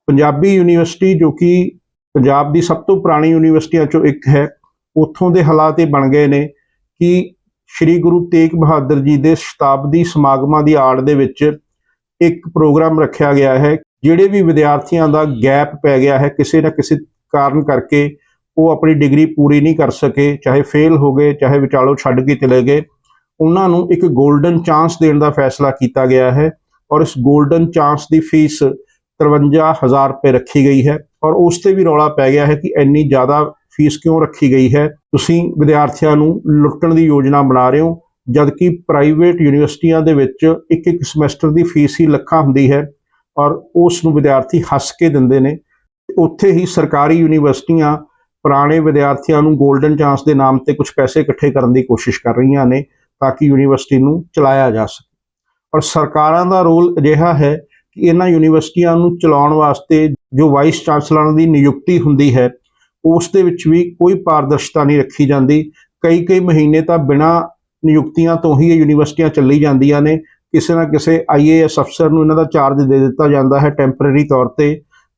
ਪੰਜਾਬੀ ਯੂਨੀਵਰਸਿਟੀ ਜੋ ਕਿ ਪੰਜਾਬ ਦੀ ਸਭ ਤੋਂ ਪੁਰਾਣੀ ਯੂਨੀਵਰਸਿਟੀਆਂ ਚੋਂ ਇੱਕ ਹੈ, ਉੱਥੋਂ ਦੇ ਹਾਲਾਤ ਇਹ ਬਣ ਗਏ ਨੇ ਕਿ ਸ੍ਰੀ ਗੁਰੂ ਤੇਗ ਬਹਾਦਰ ਜੀ ਦੇ ਸ਼ਤਾਬਦੀ ਸਮਾਗਮਾਂ ਦੀ ਆੜ ਦੇ ਵਿੱਚ ਇੱਕ ਪ੍ਰੋਗਰਾਮ ਰੱਖਿਆ ਗਿਆ ਹੈ ਜਿਹੜੇ ਵੀ ਵਿਦਿਆਰਥੀਆਂ ਦਾ ਗੈਪ ਪੈ ਗਿਆ ਹੈ, ਕਿਸੇ ਨਾ ਕਿਸੇ ਕਾਰਨ ਕਰਕੇ ਉਹ ਆਪਣੀ ਡਿਗਰੀ ਪੂਰੀ ਨਹੀਂ ਕਰ ਸਕੇ, ਚਾਹੇ ਫੇਲ ਹੋ ਗਏ, ਚਾਹੇ ਵਿਚਾਲੋ ਛੱਡ ਕੇ ਚਲੇ ਗਏ, ਉਹਨਾਂ ਨੂੰ ਇੱਕ 골ਡਨ ਚਾਂਸ ਦੇਣ ਦਾ ਫੈਸਲਾ ਕੀਤਾ ਗਿਆ ਹੈ ਔਰ ਇਸ 골ਡਨ ਚਾਂਸ ਦੀ ਫੀਸ 53000 ਰੁਪਏ ਰੱਖੀ ਗਈ ਹੈ ਔਰ ਉਸ ਤੇ ਵੀ ਰੌਲਾ ਪੈ ਗਿਆ ਹੈ ਕਿ ਇੰਨੀ ਜ਼ਿਆਦਾ ਫੀਸ ਕਿਉਂ ਰੱਖੀ ਗਈ ਹੈ। ਤੁਸੀਂ ਵਿਦਿਆਰਥੀਆਂ ਨੂੰ ਲੁੱਟਣ ਦੀ ਯੋਜਨਾ ਬਣਾ ਰਹੇ ਹੋ, ਜਦਕਿ ਪ੍ਰਾਈਵੇਟ ਯੂਨੀਵਰਸਿਟੀਆਂ ਦੇ ਵਿੱਚ ਇੱਕ ਇੱਕ ਸਮੈਸਟਰ ਦੀ ਫੀਸ ਹੀ ਲੱਖਾਂ ਹੁੰਦੀ ਹੈ। ਔਰ ਉਸ ਨੂੰ ਵਿਦਿਆਰਥੀ ਹੱਸ ਕੇ ਦਿੰਦੇ ਨੇ। ਉੱਥੇ ਹੀ ਸਰਕਾਰੀ ਯੂਨੀਵਰਸਿਟੀਆਂ ਪੁਰਾਣੇ ਵਿਦਿਆਰਥੀਆਂ ਨੂੰ 골ਡਨ ਚਾਂਸ ਦੇ ਨਾਮ ਤੇ ਕੁਝ ਪੈਸੇ ਇਕੱਠੇ ਕਰਨ ਦੀ ਕੋਸ਼ਿਸ਼ ਕਰ ਰਹੀਆਂ ਨੇ ਤਾਂ ਕਿ ਯੂਨੀਵਰਸਿਟੀ ਨੂੰ ਚਲਾਇਆ ਜਾ ਸਕੇ। ਔਰ ਸਰਕਾਰਾਂ ਦਾ ਰੋਲ ਅਜਿਹਾ ਹੈ ਕਿ ਇਹਨਾਂ ਯੂਨੀਵਰਸਿਟੀਆਂ ਨੂੰ ਚਲਾਉਣ ਵਾਸਤੇ ਜੋ ਵਾਈਸ ਚਾਂਸਲਰਾਂ ਦੀ ਨਿਯੁਕਤੀ ਹੁੰਦੀ ਹੈ, ਉਸ ਦੇ ਵਿੱਚ ਵੀ ਕੋਈ ਪਾਰਦਰਸ਼ਤਾ ਨਹੀਂ ਰੱਖੀ ਜਾਂਦੀ। ਕਈ ਕਈ ਮਹੀਨੇ ਤਾਂ ਬਿਨਾਂ ਨਿਯੁਕਤੀਆਂ ਤੋਂ ਹੀ ਇਹ ਯੂਨੀਵਰਸਿਟੀਆਂ ਚੱਲੀ ਜਾਂਦੀਆਂ ਨੇ। ਕਿਸੇ ਨਾ ਕਿਸੇ ਆਈਏਐਸ ਅਫਸਰ ਨੂੰ ਇਹਨਾਂ ਦਾ ਚਾਰਜ ਦੇ ਦਿੱਤਾ ਜਾਂਦਾ ਹੈ ਟੈਂਪਰੇਰੀ ਤੌਰ ਤੇ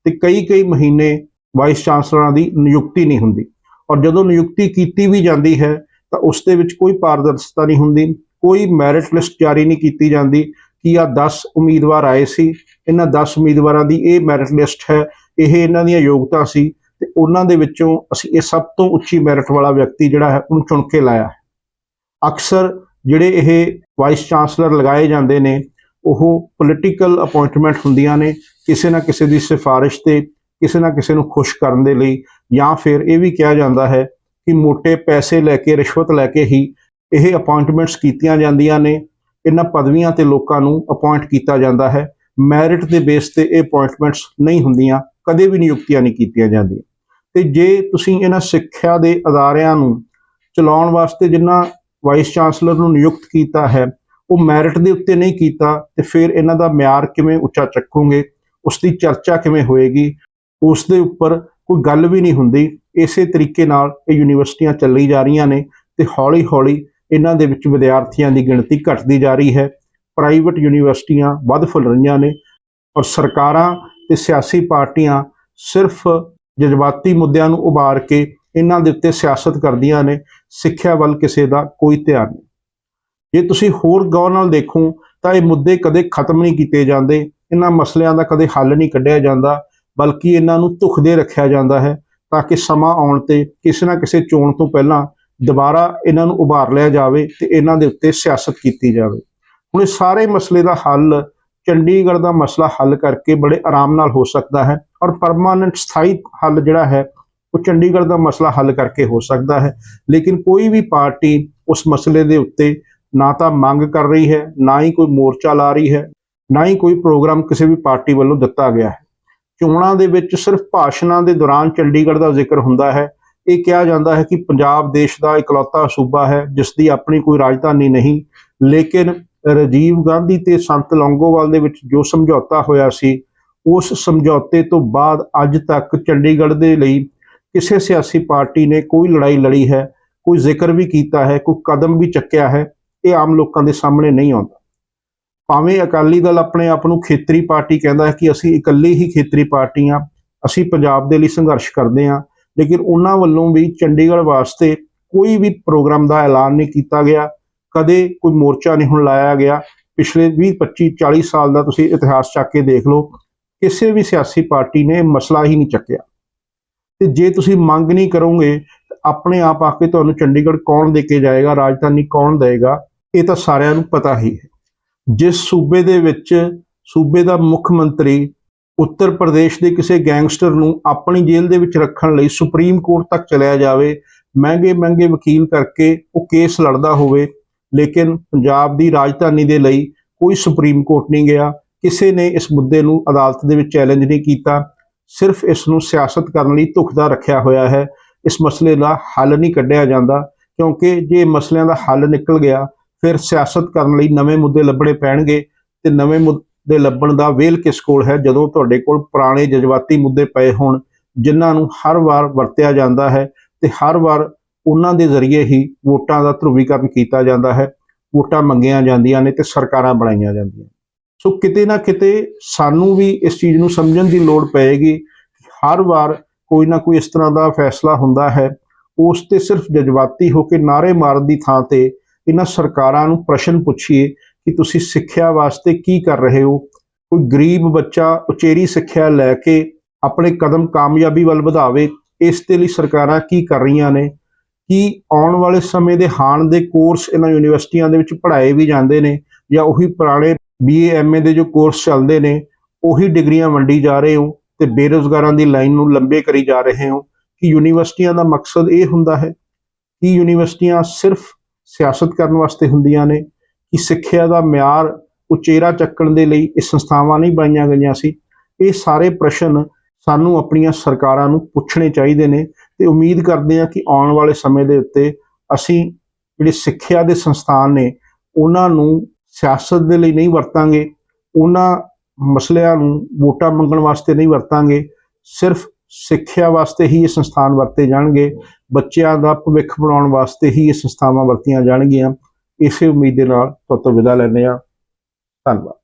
ਤੇ ਕਈ ਕਈ ਮਹੀਨੇ ਵਾਈਸ ਚਾਂਸਲਰਾਂ ਦੀ ਨਿਯੁਕਤੀ ਨਹੀਂ ਹੁੰਦੀ। ਔਰ ਜਦੋਂ ਨਿਯੁਕਤੀ ਕੀਤੀ ਵੀ ਜਾਂਦੀ ਹੈ ਤਾਂ ਉਸ ਦੇ ਵਿੱਚ ਕੋਈ ਪਾਰਦਰਸ਼ਤਾ ਨਹੀਂ ਹੁੰਦੀ, ਕੋਈ ਮੈਰਿਟ ਲਿਸਟ ਜਾਰੀ ਨਹੀਂ ਕੀਤੀ ਜਾਂਦੀ ਕਿ ਆ 10 ਉਮੀਦਵਾਰ ਆਏ ਸੀ, ਇਹਨਾਂ 10 ਉਮੀਦਵਾਰਾਂ ਦੀ ਇਹ ਮੈਰਿਟ ਲਿਸਟ ਹੈ, ਇਹ ਇਹਨਾਂ ਦੀਆਂ ਯੋਗਤਾ ਸੀ ਤੇ ਉਹਨਾਂ ਦੇ ਵਿੱਚੋਂ ਅਸੀਂ ਇਹ ਸਭ ਤੋਂ ਉੱਚੀ ਮੈਰਿਟ ਵਾਲਾ ਵਿਅਕਤੀ ਜਿਹੜਾ ਹੈ ਉਹਨੂੰ ਚੁਣ ਕੇ ਲਾਇਆ ਹੈ। ਅਕਸਰ ਜਿਹੜੇ ਇਹ ਵਾਈਸ ਚਾਂਸਲਰ ਲਗਾਏ ਜਾਂਦੇ ਨੇ, ਉਹ ਪੋਲੀਟੀਕਲ ਅਪਾਇੰਟਮੈਂਟ ਹੁੰਦੀਆਂ ਨੇ ਕਿਸੇ ਨਾ ਕਿਸੇ ਦੀ ਸਿਫਾਰਿਸ਼ ਤੇ, ਕਿਸੇ ਨਾ ਕਿਸੇ ਨੂੰ ਖੁਸ਼ ਕਰਨ ਦੇ ਲਈ, ਜਾਂ ਫਿਰ ਇਹ ਵੀ ਕਿਹਾ ਜਾਂਦਾ ਹੈ ਕਿ ਮੋٹے ਪੈਸੇ ਲੈ ਕੇ, ਰਿਸ਼ਵਤ ਲੈ ਕੇ ਹੀ ਇਹ ਅਪਾਇੰਟਮੈਂਟਸ ਕੀਤੀਆਂ ਜਾਂਦੀਆਂ ਨੇ। ਇਹਨਾਂ ਪਦਵੀਆਂ ਤੇ ਲੋਕਾਂ ਨੂੰ ਅਪਾਇੰਟ ਕੀਤਾ ਜਾਂਦਾ ਹੈ। ਮੈਰਿਟ ਦੇ ਬੇਸ ਤੇ ਇਹ ਅਪਾਇੰਟਮੈਂਟਸ ਨਹੀਂ ਹੁੰਦੀਆਂ, ਕਦੇ ਵੀ ਨਿਯੁਕਤੀਆਂ ਨਹੀਂ ਕੀਤੀਆਂ ਜਾਂਦੀਆਂ। ਤੇ ਜੇ ਤੁਸੀਂ ਇਹਨਾਂ ਸਿੱਖਿਆ ਦੇ ਅਦਾਰਿਆਂ ਨੂੰ ਚਲਾਉਣ ਵਾਸਤੇ ਜਿੰਨਾ ਵਾਈਸ ਚਾਂਸਲਰ ਨੂੰ ਨਿਯੁਕਤ ਕੀਤਾ ਹੈ, ਉਹ ਮੈਰਿਟ ਦੇ ਉੱਤੇ ਨਹੀਂ ਕੀਤਾ ਤੇ ਫਿਰ ਇਹਨਾਂ ਦਾ ਮਿਆਰ ਕਿਵੇਂ ਉੱਚਾ ਚੱਕੋਗੇ ਉਸ ਦੀ ਚਰਚਾ ਕਿਵੇਂ ਹੋਏਗੀ ਉਸ ਦੇ ਉੱਪਰ ਕੋਈ ਗੱਲ ਵੀ ਨਹੀਂ ਹੁੰਦੀ। ਇਸੇ ਤਰੀਕੇ ਨਾਲ ਇਹ ਯੂਨੀਵਰਸਿਟੀਆਂ ਚੱਲੀ ਜਾ ਰਹੀਆਂ ਨੇ ਤੇ ਹੌਲੀ-ਹੌਲੀ ਇਹਨਾਂ ਦੇ ਵਿੱਚ ਵਿਦਿਆਰਥੀਆਂ ਦੀ ਗਿਣਤੀ ਘਟਦੀ ਜਾ ਰਹੀ ਹੈ। ਪ੍ਰਾਈਵੇਟ ਯੂਨੀਵਰਸਿਟੀਆਂ ਵੱਧ ਫੁੱਲ ਰਹੀਆਂ ਨੇ ਔਰ ਸਰਕਾਰਾਂ ਤੇ ਸਿਆਸੀ ਪਾਰਟੀਆਂ ਸਿਰਫ ਜਜ਼ਬਾਤੀ ਮੁੱਦਿਆਂ ਨੂੰ ਉਭਾਰ ਕੇ ਇਹਨਾਂ ਦੇ ਉੱਤੇ ਸਿਆਸਤ ਕਰਦੀਆਂ ਨੇ, ਸਿੱਖਿਆ ਵੱਲ ਕਿਸੇ ਦਾ ਕੋਈ ਧਿਆਨ ਨਹੀਂ। ਜੇ ਤੁਸੀਂ ਹੋਰ ਗੌਰ ਨਾਲ ਦੇਖੋ, ਤਾਂ ਇਹ ਮੁੱਦੇ ਕਦੇ ਖਤਮ ਨਹੀਂ ਕੀਤੇ ਜਾਂਦੇ, ਇਹਨਾਂ ਮਸਲਿਆਂ ਦਾ ਕਦੇ ਹੱਲ ਨਹੀਂ ਕੱਢਿਆ ਜਾਂਦਾ, ਬਲਕਿ ਇਹਨਾਂ ਨੂੰ ਧੁਖਦੇ ਰੱਖਿਆ ਜਾਂਦਾ ਹੈ, ਤਾਂ ਕਿ ਸਮਾਂ ਆਉਣ ਤੇ ਕਿਸੇ ਨਾ ਕਿਸੇ ਚੋਣ ਤੋਂ ਪਹਿਲਾਂ ਦੁਬਾਰਾ ਇਹਨਾਂ ਨੂੰ ਉਭਾਰ ਲਿਆ ਜਾਵੇ ਤੇ ਇਹਨਾਂ ਦੇ ਉੱਤੇ ਸਿਆਸਤ ਕੀਤੀ ਜਾਵੇ। ਹੁਣ ਇਹ ਸਾਰੇ ਮਸਲੇ ਦਾ ਹੱਲ, ਚੰਡੀਗੜ੍ਹ ਦਾ ਮਸਲਾ ਹੱਲ ਕਰਕੇ ਬੜੇ ਆਰਾਮ ਨਾਲ ਹੋ ਸਕਦਾ ਹੈ, ਔਰ ਪਰਮਾਨੈਂਟ ਸਥਾਈ ਹੱਲ ਜਿਹੜਾ ਹੈ ਉਹ ਚੰਡੀਗੜ੍ਹ ਦਾ ਮਸਲਾ ਹੱਲ ਕਰਕੇ ਹੋ ਸਕਦਾ ਹੈ। ਲੇਕਿਨ ਕੋਈ ਵੀ ਪਾਰਟੀ ਉਸ ਮਸਲੇ ਦੇ ਉੱਤੇ ਨਾ ਤਾਂ ਮੰਗ ਕਰ ਰਹੀ ਹੈ, ਨਾ ਹੀ ਕੋਈ ਮੋਰਚਾ ਲਾ ਰਹੀ ਹੈ, ਨਾ ਹੀ ਕੋਈ ਪ੍ਰੋਗਰਾਮ ਕਿਸੇ ਵੀ ਪਾਰਟੀ ਵੱਲੋਂ ਦਿੱਤਾ ਗਿਆ ਹੈ। ਚੋਣਾਂ ਦੇ ਵਿੱਚ ਸਿਰਫ ਭਾਸ਼ਣਾਂ ਦੇ ਦੌਰਾਨ ਚੰਡੀਗੜ੍ਹ ਦਾ ਜ਼ਿਕਰ ਹੁੰਦਾ ਹੈ। ਇਹ ਕਿਹਾ ਜਾਂਦਾ ਹੈ ਕਿ ਪੰਜਾਬ ਦੇਸ਼ ਦਾ ਇਕਲੌਤਾ ਸੂਬਾ ਹੈ, ਜਿਸ ਦੀ ਆਪਣੀ ਕੋਈ ਰਾਜਧਾਨੀ ਨਹੀਂ, ਲੇਕਿਨ ਰਾਜੀਵ ਗਾਂਧੀ ਤੇ ਸੰਤ ਲੌਂਗੋਵਾਲ ਦੇ ਵਿੱਚ ਜੋ ਸਮਝੌਤਾ ਹੋਇਆ ਸੀ, ਉਸ ਸਮਝੌਤੇ ਤੋਂ ਬਾਅਦ ਅੱਜ ਤੱਕ ਚੰਡੀਗੜ੍ਹ ਦੇ ਲਈ ਕਿਸੇ ਸਿਆਸੀ ਪਾਰਟੀ ਨੇ ਕੋਈ ਲੜਾਈ ਲੜੀ ਹੈ, ਕੋਈ ਜ਼ਿਕਰ ਵੀ ਕੀਤਾ ਹੈ, ਕੋਈ ਕਦਮ ਵੀ ਚੱਕਿਆ ਹੈ, ਇਹ ਆਮ ਲੋਕਾਂ ਦੇ ਸਾਹਮਣੇ ਨਹੀਂ ਆਉਂਦਾ। ਭਾਵੇਂ ਅਕਾਲੀ ਦਲ ਆਪਣੇ ਆਪ ਨੂੰ ਖੇਤਰੀ ਪਾਰਟੀ ਕਹਿੰਦਾ ਹੈ ਕਿ ਅਸੀਂ ਇਕੱਲੀ ਹੀ ਖੇਤਰੀ ਪਾਰਟੀ ਹਾਂ, ਅਸੀਂ ਪੰਜਾਬ ਦੇ ਲਈ ਸੰਘਰਸ਼ ਕਰਦੇ ਹਾਂ, ਲੇਕਿਨ ਉਹਨਾਂ ਵੱਲੋਂ ਵੀ ਚੰਡੀਗੜ੍ਹ ਵਾਸਤੇ ਕੋਈ ਵੀ ਪ੍ਰੋਗਰਾਮ ਦਾ ਐਲਾਨ ਨਹੀਂ ਕੀਤਾ ਗਿਆ, ਕਦੇ ਕੋਈ ਮੋਰਚਾ ਨਹੀਂ ਹੁਣ ਲਾਇਆ ਗਿਆ। ਪਿਛਲੇ 20 25 40 ਸਾਲ ਦਾ ਤੁਸੀਂ ਇਤਿਹਾਸ ਚੱਕ ਕੇ ਦੇਖ ਲਓ, ਕਿਸੇ ਵੀ ਸਿਆਸੀ ਪਾਰਟੀ ਨੇ ਇਹ ਮਸਲਾ ਹੀ ਨਹੀਂ ਚੱਕਿਆ। ਤੇ ਜੇ ਤੁਸੀਂ ਮੰਗ ਨਹੀਂ ਕਰੋਗੇ, ਤਾਂ ਆਪਣੇ ਆਪ ਆ ਕੇ ਤੁਹਾਨੂੰ ਚੰਡੀਗੜ੍ਹ ਕੌਣ ਦੇ ਕੇ ਜਾਏਗਾ, ਰਾਜਧਾਨੀ ਕੌਣ ਦੇਗਾ ਇਹ ਤਾਂ ਸਾਰਿਆਂ ਨੂੰ ਪਤਾ ਹੀ ਹੈ। ਜਿਸ ਸੂਬੇ ਦੇ ਵਿੱਚ ਸੂਬੇ ਦਾ ਮੁੱਖ ਮੰਤਰੀ ਉੱਤਰ ਪ੍ਰਦੇਸ਼ ਦੇ ਕਿਸੇ ਗੈਂਗਸਟਰ ਨੂੰ ਆਪਣੀ ਜੇਲ੍ਹ ਦੇ ਵਿੱਚ ਰੱਖਣ ਲਈ ਸੁਪਰੀਮ ਕੋਰਟ ਤੱਕ ਚਲਿਆ ਜਾਵੇ ਮਹਿੰਗੇ ਮਹਿੰਗੇ ਵਕੀਲ ਕਰਕੇ ਉਹ ਕੇਸ ਲੜਦਾ ਹੋਵੇ, ਲੇਕਿਨ ਪੰਜਾਬ ਦੀ ਰਾਜਧਾਨੀ ਦੇ ਲਈ ਕੋਈ ਸੁਪਰੀਮ ਕੋਰਟ ਨਹੀਂ ਗਿਆ, ਕਿਸੇ ਨੇ ਇਸ ਮੁੱਦੇ ਨੂੰ ਅਦਾਲਤ ਦੇ ਵਿੱਚ ਚੈਲੰਜ ਨਹੀਂ ਕੀਤਾ ਸਿਰਫ ਇਸ ਨੂੰ ਸਿਆਸਤ ਕਰਨ ਲਈ ਧੁਖਦਾ ਰੱਖਿਆ ਹੋਇਆ ਹੈ। ਇਸ ਮਸਲੇ ਦਾ ਹੱਲ ਨਹੀਂ ਕੱਢਿਆ ਜਾਂਦਾ, ਕਿਉਂਕਿ ਜੇ ਮਸਲਿਆਂ ਦਾ ਹੱਲ ਨਿਕਲ ਗਿਆ, ਫਿਰ ਸਿਆਸਤ ਕਰਨ ਲਈ ਨਵੇਂ ਮੁੱਦੇ ਲੱਭਣੇ ਪੈਣਗੇ ਤੇ ਨਵੇਂ ਮੁੱਦੇ ਲੱਭਣ ਦਾ ਵੇਲ ਕਿਸ ਕੋਲ ਹੈ? ਜਦੋਂ ਤੁਹਾਡੇ ਕੋਲ ਪੁਰਾਣੇ ਜਜ਼ਬਾਤੀ ਮੁੱਦੇ ਪਏ ਹੋਣ, ਜਿਨ੍ਹਾਂ ਨੂੰ ਹਰ ਵਾਰ ਵਰਤਿਆ ਜਾਂਦਾ ਹੈ ਤੇ ਹਰ ਵਾਰ ਉਹਨਾਂ ਦੇ ਜ਼ਰੀਏ ਹੀ ਵੋਟਾਂ ਦਾ ਧਰੂਵੀਕਰਨ ਕੀਤਾ ਜਾਂਦਾ ਹੈ। ਵੋਟਾਂ ਮੰਗੀਆਂ ਜਾਂਦੀਆਂ ਨੇ ਤੇ ਸਰਕਾਰਾਂ ਬਣਾਈਆਂ ਜਾਂਦੀਆਂ ਸੋ ਕਿਤੇ ਨਾ ਕਿਤੇ ਸਾਨੂੰ ਵੀ ਇਸ ਚੀਜ਼ ਨੂੰ ਸਮਝਣ ਦੀ ਲੋੜ ਪਏਗੀ ਹਰ ਵਾਰ ਕੋਈ ਨਾ ਕੋਈ ਇਸ ਤਰ੍ਹਾਂ ਦਾ ਫੈਸਲਾ ਹੁੰਦਾ ਹੈ। ਉਸ ਤੇ ਸਿਰਫ ਜਜ਼ਬਾਤੀ ਹੋ ਕੇ ਨਾਰੇ ਮਾਰਨ ਦੀ ਥਾਂ ਤੇ ਇਹਨਾਂ ਸਰਕਾਰਾਂ ਨੂੰ ਪ੍ਰਸ਼ਨ ਪੁੱਛੀਏ ਕਿ ਤੁਸੀਂ ਸਿੱਖਿਆ ਵਾਸਤੇ ਕੀ ਕਰ ਰਹੇ ਹੋ? ਕੋਈ ਗਰੀਬ ਬੱਚਾ ਉਚੇਰੀ ਸਿੱਖਿਆ ਲੈ ਕੇ ਆਪਣੇ ਕਦਮ ਕਾਮਯਾਬੀ ਵੱਲ ਵਧਾਵੇ, ਇਸ ਦੇ ਲਈ ਸਰਕਾਰਾਂ ਕੀ ਕਰ ਰਹੀਆਂ ਨੇ? ਕਿ ਆਉਣ ਵਾਲੇ ਸਮੇਂ ਦੇ ਹਾਣ ਦੇ ਕੋਰਸ ਇਹਨਾਂ ਯੂਨੀਵਰਸਿਟੀਆਂ ਦੇ ਵਿੱਚ ਪੜ੍ਹਾਏ ਵੀ ਜਾਂਦੇ ਨੇ ਜਾਂ ਉਹੀ ਪੁਰਾਣੇ ਬੀਏ ਐਮਏ ਦੇ ਜੋ ਕੋਰਸ ਚੱਲਦੇ ਨੇ, ਉਹੀ ਡਿਗਰੀਆਂ ਵੰਡੀ ਜਾ ਰਹੇ ਹੋ ਤੇ ਬੇਰੋਜ਼ਗਾਰਾਂ ਦੀ ਲਾਈਨ ਨੂੰ ਲੰਬੇ ਕਰੀ ਜਾ ਰਹੇ ਹੋ, ਕਿ ਯੂਨੀਵਰਸਿਟੀਆਂ ਦਾ ਮਕਸਦ ਇਹ ਹੁੰਦਾ ਹੈ ਕਿ ਯੂਨੀਵਰਸਿਟੀਆਂ ਸਿਰਫ ਸਿਆਸਤ ਕਰਨ ਵਾਸਤੇ ਹੁੰਦੀਆਂ ਨੇ, ਕਿ ਸਿੱਖਿਆ ਦਾ ਮਿਆਰ ਉਚੇਰਾ ਚੱਕਣ ਦੇ ਲਈ ਇਹ ਸੰਸਥਾਵਾਂ ਨਹੀਂ ਬਣਾਈਆਂ ਗਈਆਂ ਸੀ। ਇਹ ਸਾਰੇ ਪ੍ਰਸ਼ਨ ਸਾਨੂੰ ਆਪਣੀਆਂ ਸਰਕਾਰਾਂ ਨੂੰ ਪੁੱਛਣੇ ਚਾਹੀਦੇ ਨੇ ਤੇ ਉਮੀਦ ਕਰਦੇ ਹਾਂ ਕਿ ਆਉਣ ਵਾਲੇ ਸਮੇਂ ਦੇ ਉੱਤੇ ਅਸੀਂ ਜਿਹੜੇ ਸਿੱਖਿਆ ਦੇ ਸੰਸਥਾਨ ਨੇ, ਉਹਨਾਂ ਨੂੰ ਸਿਆਸਤ ਦੇ ਲਈ ਨਹੀਂ ਵਰਤਾਂਗੇ, ਉਹਨਾਂ ਮਸਲਿਆਂ ਨੂੰ ਵੋਟਾਂ ਮੰਗਣ ਵਾਸਤੇ ਨਹੀਂ ਵਰਤਾਂਗੇ, ਸਿਰਫ ਸਿੱਖਿਆ ਵਾਸਤੇ ਹੀ ਇਹ ਸੰਸਥਾਨ ਵਰਤੇ ਜਾਣਗੇ, ਬੱਚਿਆਂ ਦਾ ਭਵਿੱਖ ਬਣਾਉਣ ਵਾਸਤੇ ਹੀ ਇਹ ਸੰਸਥਾਵਾਂ ਵਰਤੀਆਂ ਜਾਣਗੀਆਂ। ਇਸੇ ਉਮੀਦ ਦੇ ਨਾਲ ਤੁਹਾਡੇ ਤੋਂ ਵਿਦਾ ਲੈਂਦੇ ਹਾਂ। ਧੰਨਵਾਦ।